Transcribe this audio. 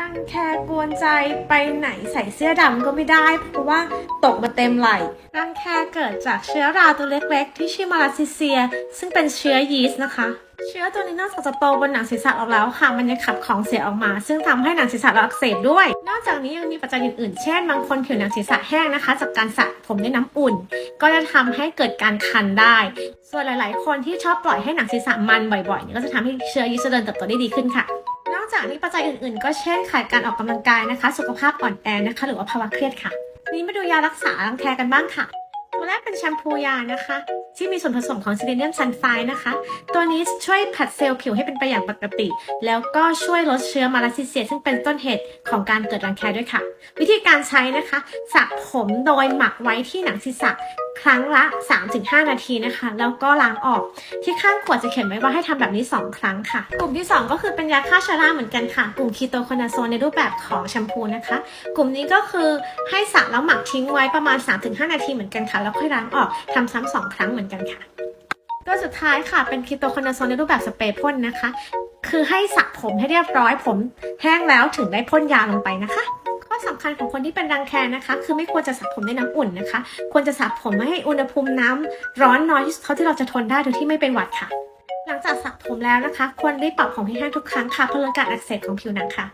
รังแคกวนใจไปไหนใส่เสื้อดำก็ไม่ได้ เพราะว่าตกมาเต็มไหล่รังแคเกิดจากเชื้อราตัวเล็กๆ ที่ชื่อมาลาซิเซีย ซึ่งเป็นเชื้อยีสต์นะคะ เชื้อตัวนี้นอกจากจะโตบนหนังศีรษะเราแล้วค่ะ มันยังขับของเสียออกมา ซึ่งทำให้หนังศีรษะเราอักเสบด้วย นอกจากนี้ยังมีปัจจัยอื่นๆ เช่น บางคนผิวหนังศีรษะแห้งนะคะ จากการสระผมด้วยน้ำอุ่น ก็จะทำให้เกิดการคันได้ ส่วนหลาย ๆ คนที่ชอบปล่อยให้หนังศีรษะมันบ่อยๆนี่ก็จะทำให้เชื้อยีสต์เจริญเติบโตได้ดีขึ้นค่ะ จากนี้ปัจจัยอื่นๆ ก็เช่นขาดการออกกำลังกายนะคะ สุขภาพอ่อนแอนะคะ หรือว่าภาวะเครียดค่ะ นี้มาดูยารักษารังแคกันบ้างค่ะตัวแรกเป็นแชมพูยานะคะ ที่มีส่วนผสมของซิลิเนียมซัลไฟนะคะ ตัวนี้ช่วยผัดเซลล์ผิวให้เป็นไปอย่างปกติ แล้วก็ช่วยลดเชื้อมาลาซิเซียซึ่งเป็นต้นเหตุของการเกิดรังแคด้วยค่ะ วิธีการใช้นะคะสระผมโดยหมักไว้ที่หนังศีรษะ ครั้งละ 3-5 นาทีนะคะ แล้วก็ล้างออกที่ข้างขวดจะเขียนไว้ว่าให้ทำแบบนี้ 2 ครั้งค่ะ กลุ่มที่ 2 ก็คือเป็นยาฆ่าเชื้อราเหมือนกันค่ะ กลุ่มคีโตโคนาโซนในรูปแบบของแชมพูนะคะ กลุ่มนี้ก็คือให้สระแล้วหมักทิ้งไว้ประมาณ 3-5 นาทีเหมือนกันค่ะ แล้วค่อยล้างออกทำซ้ำสองครั้งเหมือนกันค่ะตัวสุดท้ายค่ะเป็นคีโตโคนาโซนในรูปแบบสเปรย์พ่นนะคะ คือให้สระผมให้เรียบร้อยผมแห้งแล้วถึงได้พ่นยาลงไปนะคะ คัญของคนที่เป็นรังแคนะคะ คือไม่ควรจะสระผมในน้ำอุ่นนะคะ ควรจะสระผมไม่ให้อุณหภูมิน้ำร้อนน้อยที่สุดเท่าที่เราจะทนได้โดยที่ไม่เป็นหวัดค่ะ หลังจากสระผมแล้วนะคะ ควรรีบปรับผมให้แห้งทุกครั้งค่ะเพื่อลดการอักเสบของผิวหนังค่ะ